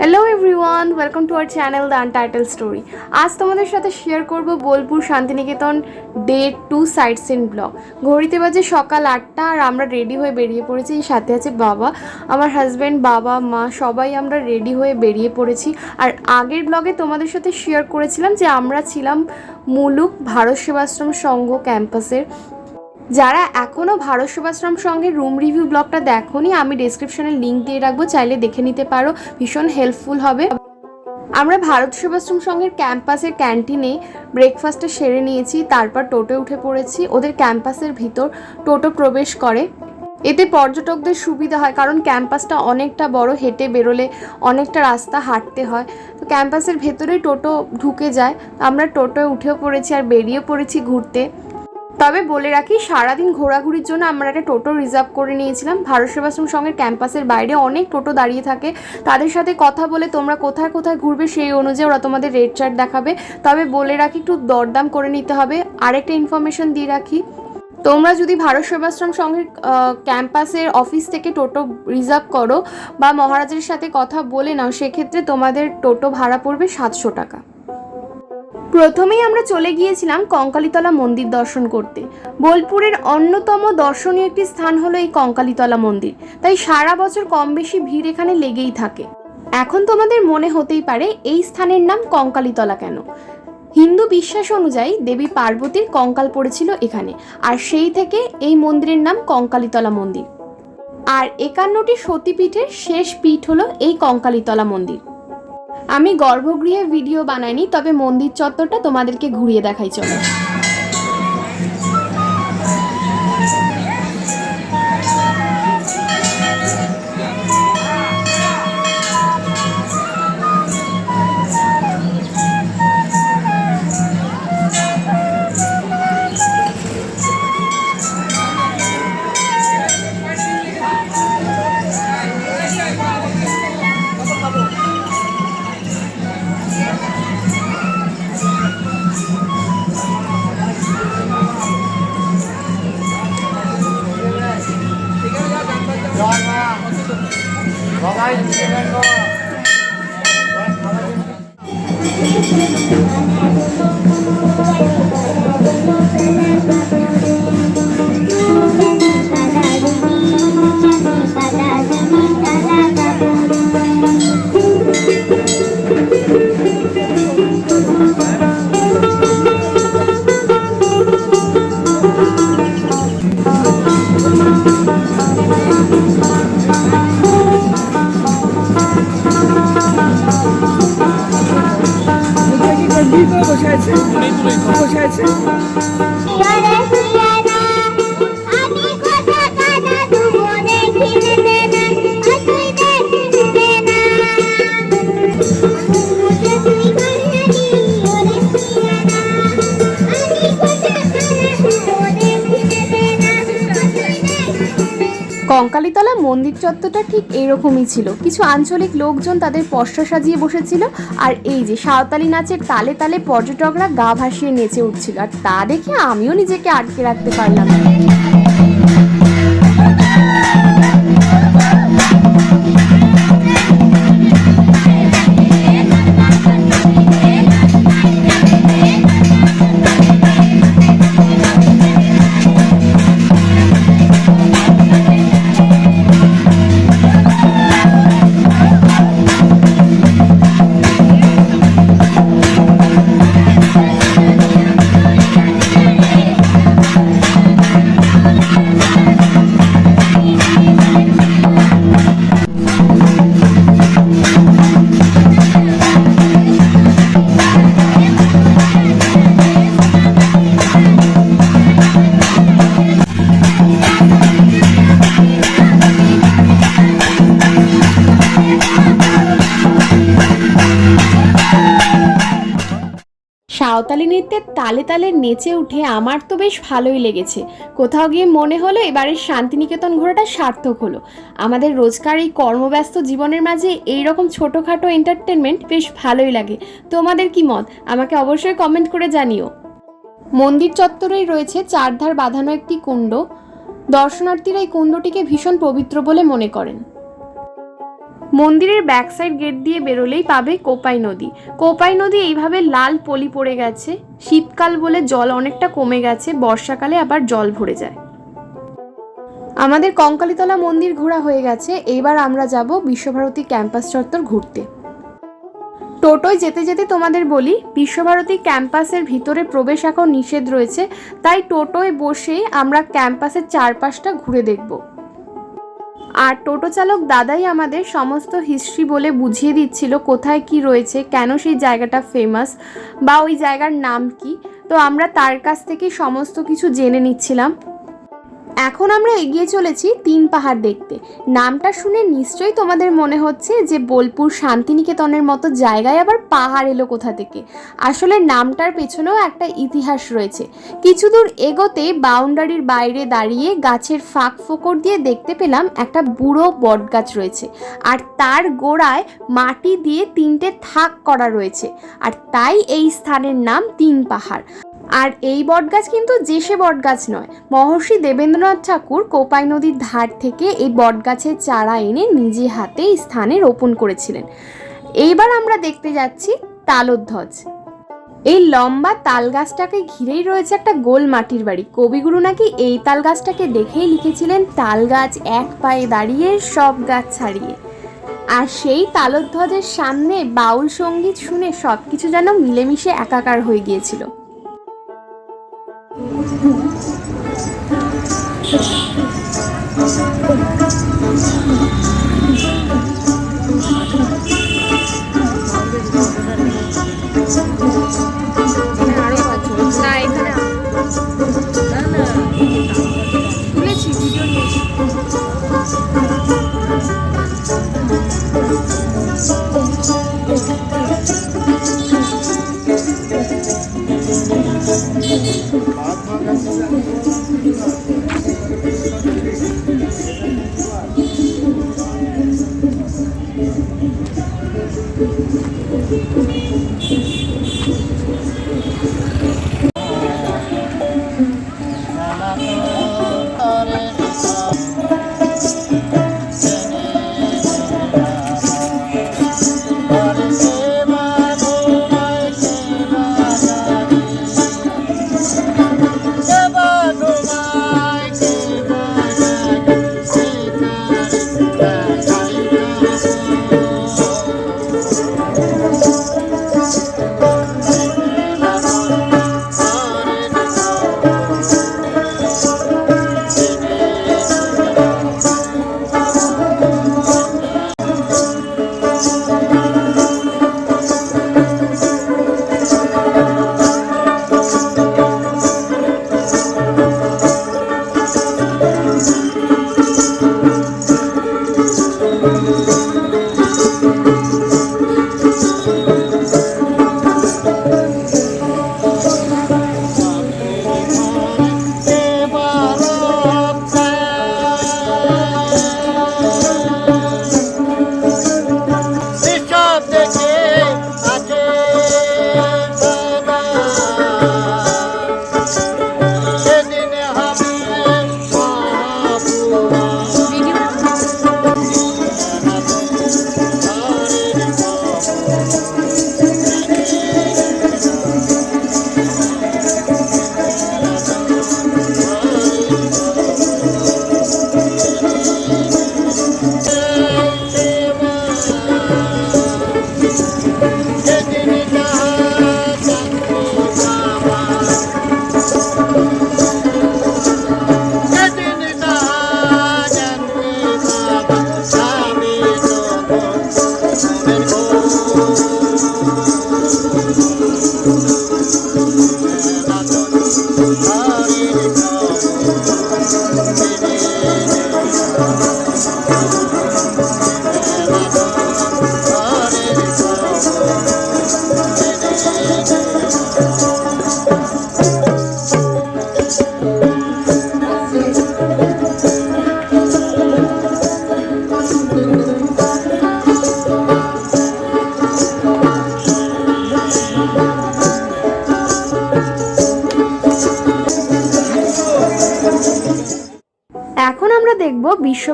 Hello everyone welcome to our channel the untitled story আজ তোমাদের সাথে শেয়ার করব Bolpur Santiniketan day two sightseeing vlog ঘড়িতে বাজে সকাল আটটা আর আমরা রেডি হয়ে বেরিয়ে পড়েছি। সাথে আছে বাবা, আমার হাজব্যান্ড বাবা, মা, সবাই আমরা রেডি হয়ে বেরিয়ে পড়েছি। আর আগের ব্লগে তোমাদের সাথে শেয়ার করেছিলাম যে আমরা ছিলাম মুলুক ভারত সেবাশ্রম সংঘ ক্যাম্পাসের যারা এখনও ভারত সেবাশ্রম সঙ্গে রুম রিভিউ ব্লগটা দেখোনি, আমি ডেসক্রিপশনে লিঙ্ক দিয়ে রাখব, চাইলে দেখে নিতে পারো, ভীষণ হেল্পফুল হবে। আমরা ভারত সেবাশ্রম সঙ্গের ক্যাম্পাসের ক্যান্টিনে ব্রেকফাস্টটা সেরে নিয়েছি, তারপর টোটো উঠে পড়েছি, ওদের ক্যাম্পাসের ভিতর টোটো প্রবেশ করে। এতে পর্যটকদের সুবিধা হয়, কারণ ক্যাম্পাসটা অনেকটা বড়, হেঁটে বেরোলে অনেকটা রাস্তা, হাঁটতে হয়। তো ক্যাম্পাসের ভেতরে টোটো ঢুকে যায়। আমরা টোটোয় উঠেও পড়েছি আর বেরিয়ে পড়েছি ঘুরতে। তবে বলে রাখি, সারাদিন ঘোরাঘুরির জন্য আমরা একটা টোটো রিজার্ভ করে নিয়েছিলাম। ভারত সেবাশ্রম সঙ্গের ক্যাম্পাসের বাইরে অনেক টোটো দাঁড়িয়ে থাকে। তাদের সাথে কথা বলে তোমরা কোথায় কোথায় ঘুরবে সেই অনুযায়ী ওরা তোমাদের রেড চার্ট দেখাবে। তবে বলে রাখি, একটু দরদাম করে নিতে হবে। আরেকটা ইনফরমেশন দিয়ে রাখি, তোমরা যদি ভারত সেবাশ্রম সঙ্গের ক্যাম্পাসের অফিস থেকে টোটো রিজার্ভ করো বা মহারাজের সাথে কথা বলে নাও, সেক্ষেত্রে তোমাদের টোটো ভাড়া পড়বে সাতশো টাকা। প্রথমেই আমরা চলে গিয়েছিলাম কঙ্কালীতলা মন্দির দর্শন করতে। বোলপুরের অন্যতম দর্শনীয় একটি স্থান হলো এই কঙ্কালীতলা মন্দির। তাই সারা বছর কম বেশি ভিড় এখানে লেগেই থাকে। এখন তোমাদের মনে হতেই পারে এই স্থানের নাম কঙ্কালীতলা কেন? হিন্দু বিশ্বাস অনুযায়ী দেবী পার্বতীর কঙ্কাল পড়েছিল এখানে, আর সেই থেকে এই মন্দিরের নাম কঙ্কালীতলা মন্দির। আর একান্নটি সতীপীঠের শেষ পীঠ হলো এই কঙ্কালীতলা মন্দির। আমি গর্ভগৃহে ভিডিও বানাইনি তবে মন্দির চত্বরটা তোমাদেরকে ঘুরিয়ে দেখাই চলো। Thank you. বসে আছে বসে আছে ইয়ারে কঙ্কালীতলা মন্দির চত্বরটা ঠিক এইরকমই ছিল। কিছু আঞ্চলিক লোকজন তাদের পশ্চা সাজিয়ে বসেছিল আর এই যে সাঁওতালি নাচের তালে তালে পর্যটকরা গা ভাসিয়ে নেচে উঠছিল। আর তা দেখে আমিও নিজেকে আটকে রাখতে পারলাম না। সাঁওতালি নৃত্যের তালে তালে নেচে উঠে আমার তো বেশ ভালোই লেগেছে। কোথাও গিয়ে মনে হলো এবারের শান্তিনিকেতন ঘোরাটা সার্থক হলো। আমাদের রোজকার এই কর্মব্যস্ত জীবনের মাঝে এই রকম ছোটোখাটো এন্টারটেনমেন্ট বেশ ভালোই লাগে। তোমাদের কি মত? আমাকে অবশ্যই কমেন্ট করে জানিও। মন্দির চত্বরেই রয়েছে চারধার বাঁধানো একটি কুণ্ড। দর্শনার্থীরা এই কুণ্ডটিকে ভীষণ পবিত্র বলে মনে করেন। মন্দিরের ব্যাক সাইড গেট দিয়ে বেরোলেই পাবে কোপাই নদী। কোপাই নদী এইভাবে লাল পলি পড়ে গেছে। শীতকাল বলে জল অনেকটা কমে গেছে, বর্ষাকালে আবার জল ভরে যায়। আমাদের কঙ্কালীতলা মন্দির ঘোরা হয়ে গেছে, এবার আমরা যাব বিশ্বভারতী ক্যাম্পাস চত্বর ঘুরতে। টোটোয় যেতে যেতে তোমাদের বলি, বিশ্বভারতী ক্যাম্পাসের ভিতরে প্রবেশ এখন নিষেধ রয়েছে, তাই টোটোয় বসে আমরা ক্যাম্পাসের চারপাশটা ঘুরে দেখব। আর টোটো চালক দাদাই আমাদের সমস্ত হিস্ট্রি বলে বুঝিয়ে দিচ্ছিল কোথায় কি রয়েছে, কেন সেই জায়গাটা ফেমাস বা ওই জায়গার নাম কি। তো আমরা তার কাছ থেকে সমস্ত কিছু জেনে নিচ্ছিলাম। এখন আমরা এগিয়ে চলেছি তিন পাহাড় দেখতে। নামটা শুনে নিশ্চয়ই তোমাদের মনে হচ্ছে যে বোলপুর শান্তিনিকেতনের মতো জায়গায় আবার পাহাড় এলো কোথা থেকে। আসলে নামটার পেছনেও একটা ইতিহাস রয়েছে। কিছু দূর এগোতে বাউন্ডারির বাইরে দাঁড়িয়ে গাছের ফাঁক ফোকর দিয়ে দেখতে পেলাম একটা বুড়ো বটগাছ রয়েছে। আর তার গোড়ায় মাটি দিয়ে তিনটে থাক করা রয়েছে। আর তাই এই স্থানের নাম তিন পাহাড়। আর এই বটগাছ কিন্তু যে যেসে বটগাছ নয়, মহর্ষি দেবেন্দ্রনাথ ঠাকুর কোপাই নদীর ধার থেকে এই বটগাছের চারা এনে নিজে হাতে স্থানে রোপণ করেছিলেন। এইবার আমরা দেখতে যাচ্ছি তালধ্বজ। এই লম্বা তাল গাছটাকে ঘিরেই রয়েছে একটা গোল মাটির বাড়ি। কবিগুরু নাকি এই তাল গাছটাকে দেখেই লিখেছিলেন তাল গাছ এক পায়ে দাঁড়িয়ে, সব গাছ ছাড়িয়ে। আর সেই তালধ্বজের সামনে বাউল সংগীত শুনে সব কিছু যেন মিলেমিশে একাকার হয়ে গিয়েছিল।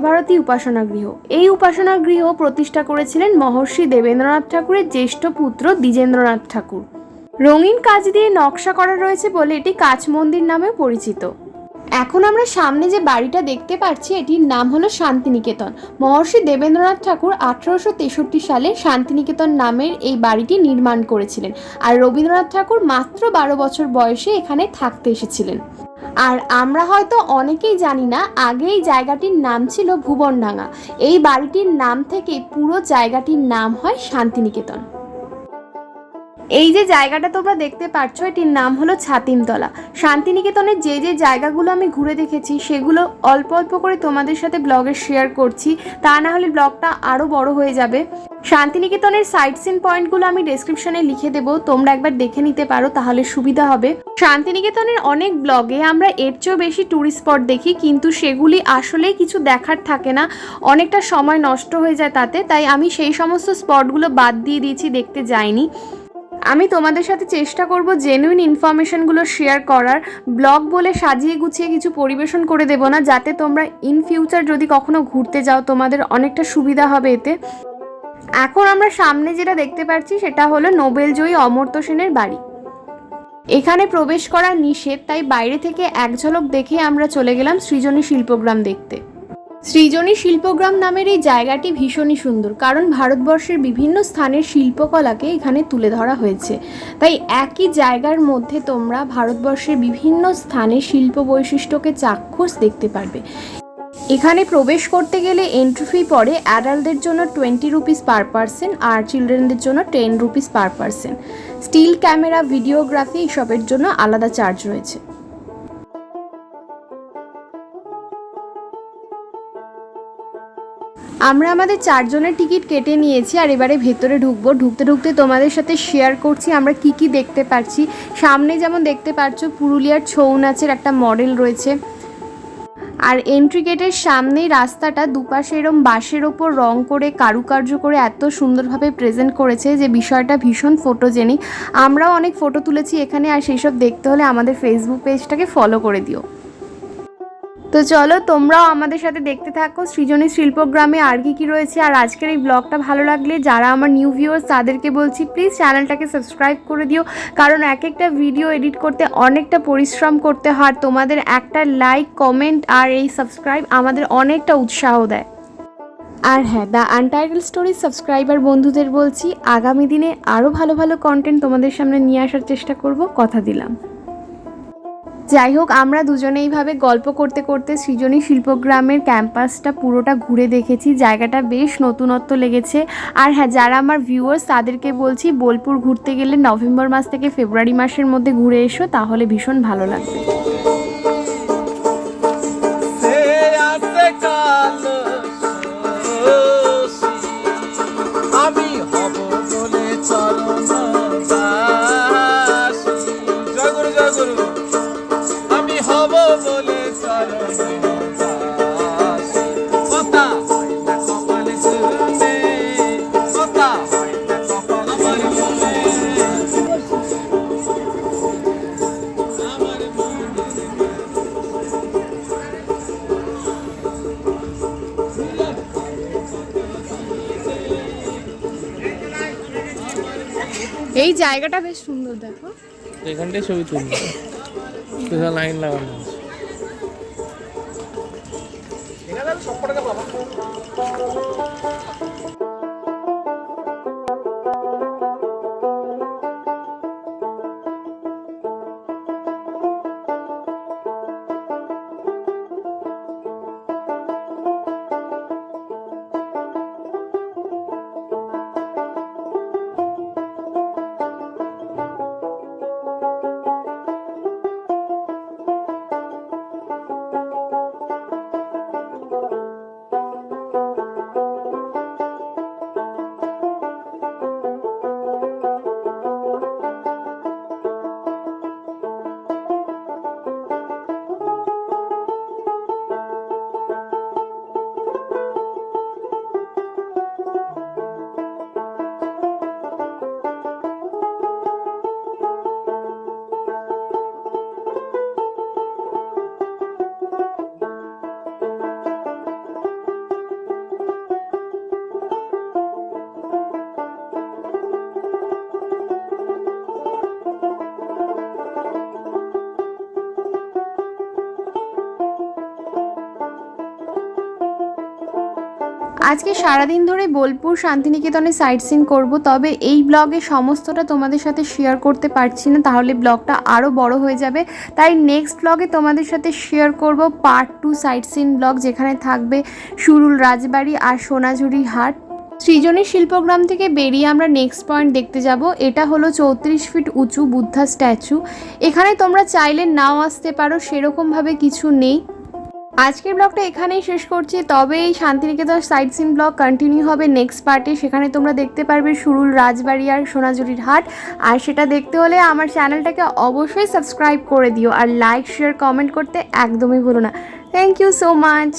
বিশ্বভারতী উপাসনা গৃহ এই উপাসনা গৃহ প্রতিষ্ঠা করেছিলেন মহর্ষি দেবেন্দ্রনাথ ঠাকুরের জ্যেষ্ঠ পুত্র দ্বিজেন্দ্রনাথ ঠাকুর। রঙিন কাজ দিয়ে নকশা করা রয়েছে বলে এটি কাচ মন্দির নামেও পরিচিত। এখন আমরা সামনে যে বাড়িটা দেখতে পাচ্ছি, এটির নাম হলো শান্তিনিকেতন। মহর্ষি দেবেন্দ্রনাথ ঠাকুর আঠারোশো তেষট্টি সালে শান্তিনিকেতন নামের এই বাড়িটি নির্মাণ করেছিলেন। আর রবীন্দ্রনাথ ঠাকুর মাত্র বারো বছর বয়সে এখানে থাকতে এসেছিলেন। আর আমরা হয়তো অনেকেই জানি না আগে এই জায়গাটির নাম ছিল ভুবনডাঙ্গা। এই বাড়িটির নাম থেকে পুরো জায়গাটির নাম হয় শান্তিনিকেতন। এই যে জায়গাটা তোমরা দেখতে পাচ্ছ, এটির নাম হলো ছাতিমতলা শান্তিনিকেতনের যে যে জায়গাগুলো আমি ঘুরে দেখেছি, সেগুলো অল্প অল্প করে তোমাদের সাথে ব্লগে শেয়ার করছি। তা না হলে ব্লগটা আরও বড় হয়ে যাবে। শান্তিনিকেতনের সাইট সিন পয়েন্টগুলো আমি ডেসক্রিপশনে লিখে দেবো। তোমরা একবার দেখে নিতে পারো, তাহলে সুবিধা হবে। শান্তিনিকেতনের অনেক ব্লগে আমরা এর চেয়েও বেশি ট্যুরিস্ট স্পট দেখি, কিন্তু সেগুলি আসলেই কিছু দেখার থাকে না। অনেকটা সময় নষ্ট হয়ে যায় তাতে, তাই আমি সেই সমস্ত স্পটগুলো বাদ দিয়ে দিয়েছি, দেখতে যাইনি। আমি তোমাদের সাথে চেষ্টা করব জেনুইন ইনফরমেশনগুলো শেয়ার করার। ব্লগ বলে সাজিয়ে গুছিয়ে কিছু পরিবেশন করে দেব না, যাতে তোমরা ইন ফিউচার যদি কখনো ঘুরতে যাও, তোমাদের অনেকটা সুবিধা হবে এতে। এখন আমরা সামনে যেটা দেখতে পাচ্ছি, সেটা হলো নোবেলজয়ী অমর্ত্য সেনের বাড়ি। এখানে প্রবেশ করা নিষেধ, তাই বাইরে থেকে এক ঝলক দেখে আমরা চলে গেলাম সৃজনী শিল্পগ্রাম দেখতে। সৃজনী শিল্পগ্রাম নামের এই জায়গাটি ভীষণই সুন্দর, কারণ ভারতবর্ষের বিভিন্ন স্থানের শিল্পকলাকে এখানে তুলে ধরা হয়েছে। তাই একই জায়গার মধ্যে তোমরা ভারতবর্ষের বিভিন্ন স্থানের শিল্প বৈশিষ্ট্যকে চাক্ষুষ দেখতে পারবে। এখানে প্রবেশ করতে গেলে এন্ট্রি ফি পড়ে অ্যাডাল্টদের জন্য টোয়েন্টি রুপিস পার পার্সন আর চিলড্রেনদের জন্য ten rupees per person still camera videography এসবের জন্য আলাদা চার্জ রয়েছে। আমরা আমাদের চারজনের টিকিট কেটে নিয়েছি আর এবারে ভেতরে ঢুকবো। ঢুকতে ঢুকতে তোমাদের সাথে শেয়ার করছি, আমরা কি কি দেখতে পাচ্ছি সামনে যেমন দেখতে পাচ্ছ পুরুলিয়ার ছৌ নাচের একটা মডেল রয়েছে। আর এন্ট্রি গেটের সামনেই রাস্তাটা দুপাশে এরম বাঁশের ওপর রং করে, কারুকার্য করে এত সুন্দরভাবে প্রেজেন্ট করেছে যে বিষয়টা ভীষণ ফটোজেনিক আমরাও অনেক ফটো তুলেছি এখানে, আর সেই সব দেখতে হলে আমাদের ফেসবুক পেজটাকে ফলো করে দিও। তো চলো তোমরাও আমাদের সাথে দেখতে থাকো। সৃজনী শিল্পগ্রামে আর কি কি রয়েছে। আর আজকের এই ব্লগটা ভালো লাগলে যারা আমার নিউ ভিউয়ার্স তাদেরকে বলছি প্লিজ চ্যানেলটাকে সাবস্ক্রাইব করে দিও। কারণ এক একটা ভিডিও এডিট করতে অনেকটা পরিশ্রম করতে হয়। তোমাদের একটা লাইক কমেন্ট আর এই সাবস্ক্রাইব আমাদের অনেকটা উৎসাহ দেয়। আর হ্যাঁ দ্য আনটাইটেল স্টোরি সাবস্ক্রাইবার বন্ধুদের বলছি, আগামী দিনে আরও ভালো ভালো কন্টেন্ট তোমাদের সামনে নিয়ে আসার চেষ্টা করব। কথা দিলাম। যাই হোক, আমরা দুজনে এইভাবে গল্প করতে করতে সৃজনী শিল্পগ্রামের ক্যাম্পাসটা পুরোটা ঘুরে দেখেছি। জায়গাটা বেশ নতুনত্ব লেগেছে। আর হ্যাঁ যারা আমার ভিউয়ার্স তাদেরকে বলছি, বোলপুর ঘুরতে গেলে নভেম্বর মাস থেকে ফেব্রুয়ারি মাসের মধ্যে ঘুরে এসো, তাহলে ভীষণ ভালো লাগবে। জায়গাটা বেশ সুন্দর দেখো। এখানটাই ছবি তুলবো। সোজা লাইন লাগানো আছে। আজকে সারাদিন ধরে বোলপুর শান্তিনিকেতনে সাইট সিন করব, তবে এই ব্লগে সমস্তটা তোমাদের সাথে শেয়ার করতে পারছি না, তাহলে ব্লগটা আরও বড় হয়ে যাবে। তাই নেক্সট ব্লগে তোমাদের সাথে শেয়ার করব part two sightseeing vlog যেখানে থাকবে সুরুল রাজবাড়ি আর সোনাঝুরি হাট। সৃজনী শিল্পগ্রাম থেকে বেরিয়ে আমরা নেক্সট পয়েন্ট দেখতে যাব, এটা হলো চৌত্রিশ ফিট উঁচু বুদ্ধা স্ট্যাচু এখানে তোমরা চাইলে নাও আসতে পারো, সেরকমভাবে কিছু নেই। আজকের ব্লগটা এখানেই শেষ করছি। তবে এই Santiniketan sightseeing vlog continue হবে নেক্সট পার্টে সেখানে তোমরা দেখতে পারবে সুরুল রাজবাড়ি আর সোনাঝুরির হাট। আর সেটা দেখতে হলে আমার চ্যানেলটাকে অবশ্যই সাবস্ক্রাইব করে দিও। আর লাইক শেয়ার কমেন্ট করতে একদমই ভুলো না। Thank you so much